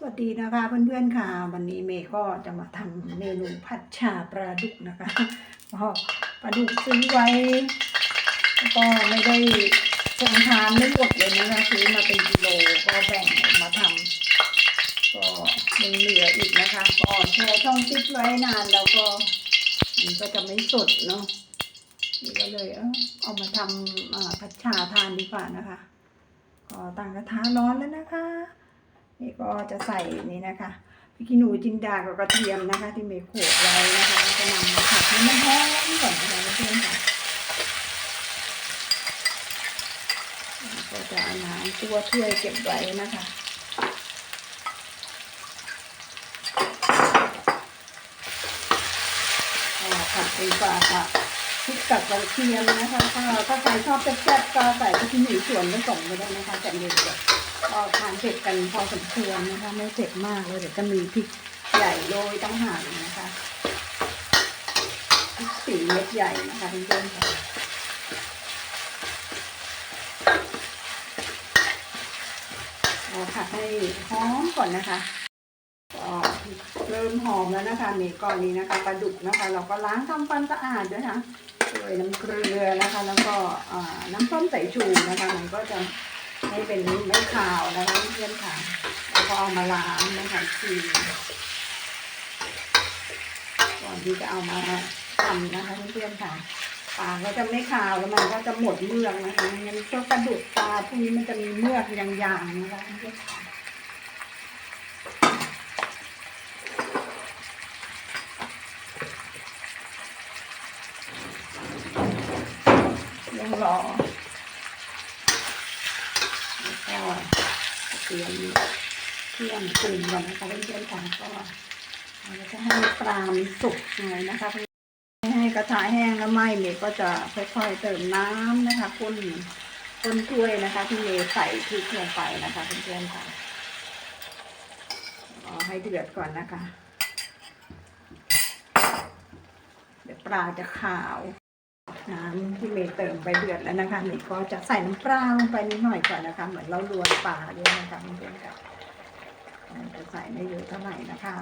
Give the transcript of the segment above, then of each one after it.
สวัสดีนะคะเพื่อนๆค่ะ วันนี้เมย์ก็จะมาทำเมนูผัดชาปลาดุกนะคะก็ปลาดุกซื้อไว้ก็ไม่ได้คงทานไม่หมดเลยนะคะซื้อมาเป็นกิโลก็แบ่งมาทำก็ยังเหลืออีกนะคะก็แช่ช่องฟิตไว้นานแล้วก็มันก็จะไม่สดเนาะนี่ก็เลยเออเอามาทำผัดชาทานดีกว่านะคะ ก็ตั้งกระทะร้อนแล้วนะคะ นี่ก็จะใส่นี่นะคะพริกขี้หนูจินดากับกระเทียมนะคะ ที่เมย์โขลกไว้นะคะแล้วก็นำมาผัดให้มันหอมก่อนนะคะเพื่อนค่ะก็จะเอาน้ำตัวถ้วยเก็บไว้นะคะผัดไปฝาค่ะพริกกับกระเทียมนะคะถ้าถ้าใครชอบแซ่บๆก็ใส่พริกขี้หนูส่วนผสมไปได้นะคะแต่เด็กๆ ก็ทานเผ็ดกันพอสมควรนะคะ ไม่เผ็ดมากเลยเดี๋ยวจะมีพริกใหญ่โรยตั้งหากนะคะพริกสีเม็ดใหญ่นะคะเพื่อนๆค่ะเราผัดให้หอมก่อนนะคะก็เริ่มหอมแล้วนะคะเมก่อนนี้นะคะปลาดุกนะคะ เราก็ล้างทำความสะอาดด้วยนะด้วยน้ำเกลือนะคะ แล้วก็น้ำส้มสายชูนะคะ มันก็จะ ให้เป็นไม่ขาวนะคะเพื่อนค่ะแล้วก็เอามาล้างนะคะทีก่อนที่จะเอามาทำนะคะเพื่อนๆค่ะปลาก็จะไม่ขาวแล้วมันก็จะหมดเมือกนะคะงั้นพวกกระดูกปลาพวกนี้มันจะมีเมือกยางๆนะคะเพื่อนค่ะยังรอ แล้วก็ เตรียมเครื่องปรุงก่อนนะคะเพื่อนๆค่ะก็เราจะให้ปลามสุกหน่อยนะคะไม่ให้กระทะแห้งแล้วไหม้เมย์ก็จะค่อยๆเติมน้ำนะคะข้นข้นถ้วยนะคะ ที่เมย์ใส่พริกลงไปนะคะเพื่อนๆค่ะรอให้เดือดก่อนนะคะ เดี๋ยวปลาจะขาว น้ำที่เมย์เติมไปเดือดแล้วนะคะเมย์ก็จะใส่น้ำปลาลงไปนิดหน่อยก่อนนะคะ เหมือนเราลวนปลาด้วยนะคะเพื่อนๆค่ะจะใส่ไม่เยอะเท่าไหร่นะคะ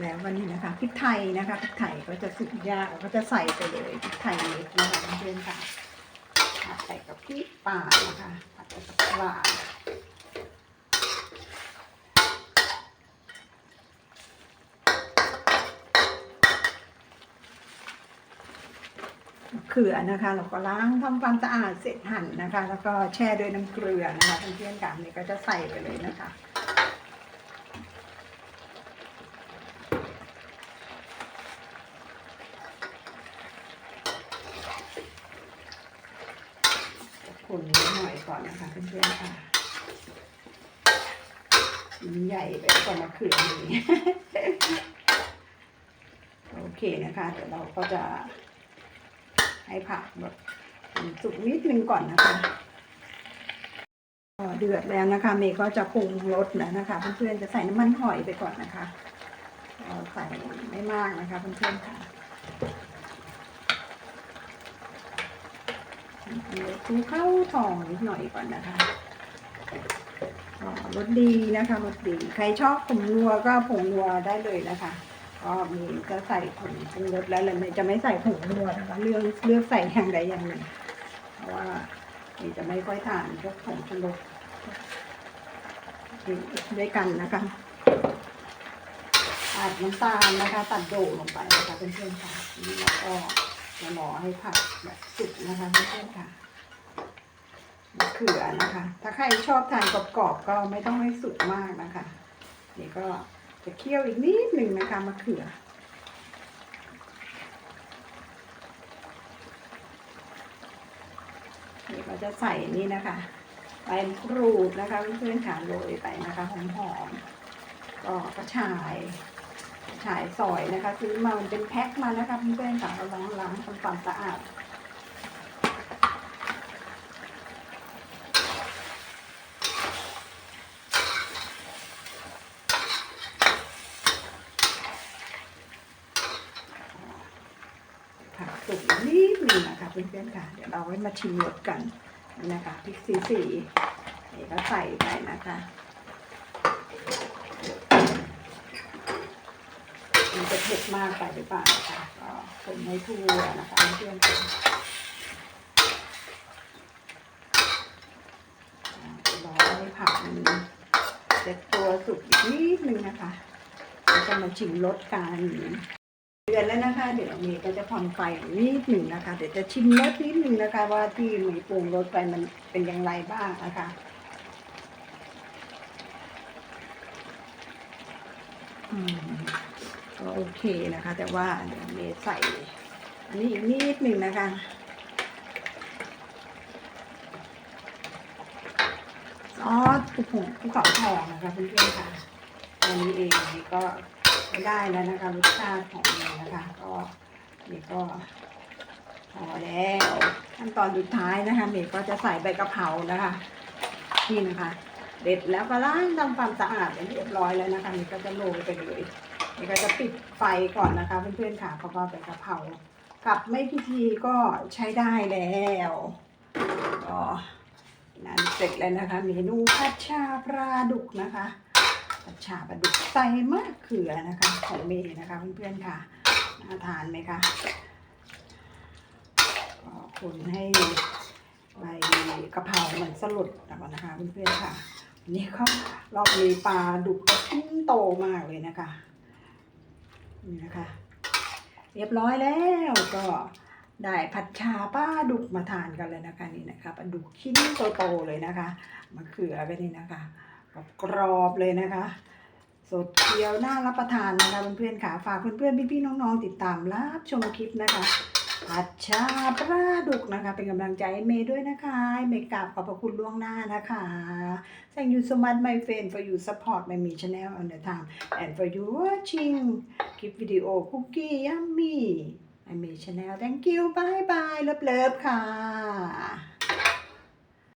แล้ววันนี้นะคะพริกไทยนะคะพริกไทยก็จะสุกยากก็จะใส่ไปเลยพริกไทยเม็ดนะคะเพื่อนๆค่ะใส่กับพริกป่านะคะผัดใส่กับปลา เขือนะคะ เราก็ล้างทำความสะอาดเสร็จหั่นนะคะ แล้วก็แช่ด้วยน้ำเกลือนะคะเพื่อนๆกันนี่ก็จะใส่ไปเลยนะคะคนนิดหน่อยก่อนนะคะเพื่อนๆค่ะชิ้นใหญ่ไปกว่ามะเขือนี้โอเคนะคะ เดี๋ยวเราก็จะ ให้ผักแบบสุกนิดนึงก่อนนะคะพอเดือดแล้วนะคะ เมย์ก็จะปรุงรสแล้วนะคะ เพื่อนๆจะใส่น้ำมันหอยไปก่อนนะคะเราใส่ไม่มากนะคะเพื่อนๆค่ะดูเข้าทองนิดหน่อยก่อนนะคะอ๋อรสดีนะคะรสดี ใครชอบผงนัวก็ผงนัวได้เลยนะคะ ก็มีจะใส่ผงปรุงรสแล้วเลยจะไม่ใส่ผงนัวนะคะเลือกเลือกใส่อย่างใดอย่างหนึ่งเพราะว่านี่จะไม่ค่อยทานพวกผงชูรสด้วยกันนะคะอาดน้ำตาลนะคะตัดโดลงไปนะคะเพื่อนๆค่ะนี่เราก็จะรอให้ผัดแบบสุกนะคะเพื่อนๆค่ะมะเขือนะคะ ถ้าใครชอบทานกรอบๆก็ไม่ต้องให้สุกมากนะคะ นี่ก็ จะเคี่ยวอีกนิดหนึ่งนะคะมะเขือ นี่ก็จะใส่นี่นะคะใบมะกรูดนะคะเพื่อนๆค่ะโรยไปนะคะหอมๆก็กระชายกระชายซอยนะคะซื้อมามันเป็นแพ็คมานะคะเพื่อนๆค่ะเราล้างล้างทำความสะอาด ผักสุกนิดหนึ่งนะคะ เพื่อนๆค่ะ เดี๋ยวเราไว้มาชิมรสกันนะคะพริกสีสีนี่ก็ใส่ไปนะคะมันจะเผ็ดมากไปหรือเปล่านะคะก็คนให้ทั่วนะคะเพื่อนๆรอให้ผักมันเซ็ตตัวสุกอีกนิดนึงนะคะแล้วจะมาชิมรสกัน เดือนแล้วนะคะ เดี๋ยวเมย์ก็จะผ่อนไฟนิดหนึ่งนะคะ เดี๋ยวจะชิมรสนิดหนึ่งนะคะ ว่าที่เมย์ปรุงรสไปมันเป็นอย่างไรบ้างนะคะอืมก็โอเคนะคะ แต่ว่าเดี๋ยวเมย์ใส่อันนี้อีกนิดหนึ่งนะคะซอสภูผงภูเขาทองนะคะเพื่อนๆค่ะอันนี้เองนี่ก็ได้แล้วนะคะรสชาติของ มันนะคะก็นี่ก็พอแล้วขั้นตอนสุดท้ายนะคะเมย์ก็จะใส่ใบกะเพรานะคะนี่นะคะ เด็ดแล้วก็ล้างทำความสะอาดเป็นเรียบร้อยแล้วนะคะเมย์ก็จะโรยไปเลยเมย์ก็จะปิดไฟก่อนนะคะ เพื่อนๆค่ะเพราะว่าใบกะเพรากับไม่พิธีก็ใช้ได้แล้วก็นั่นเสร็จแล้วนะคะ เมนูผัดชาปลาดุกนะคะผัดชาปลาดุกใส่มะเขือนะคะของเมย์นะคะเพื่อนๆค่ะ น่าทานไหมคะก็คนให้ใบกะเพราเหมันสลุดก่อนนะคะเพื่อนๆค่ะวันนี้เขารอบนี้ปลาดุกก็ชิ้นโตมากเลยนะคะนี่นะคะ เรียบร้อยแล้วก็ได้ผัดชาป้าดุกมาทานกันเลยนะคะนี่นะคะปลาดุกชิ้นโตๆเลยนะคะมะเขือก็นี่นะคะกรอบเลยนะคะ สดเคี้ยวน่ารับประทานนะคะเพื่อนๆค่ะฝากเพื่อนๆพี่ๆน้องๆติดตามรับชมคลิปนะคะผัดชาปลาดุกนะคะ เป็นกำลังใจให้เมย์ด้วยนะคะ เมย์กราบขอบพระคุณล่วงหน้านะคะ Thank you so much my friend for you support my me channel on the time and for you watching คลิปวิดีโอคุกกี้ยัมมี่ไอเมชแนล thank you bye bye เลิฟๆค่ะ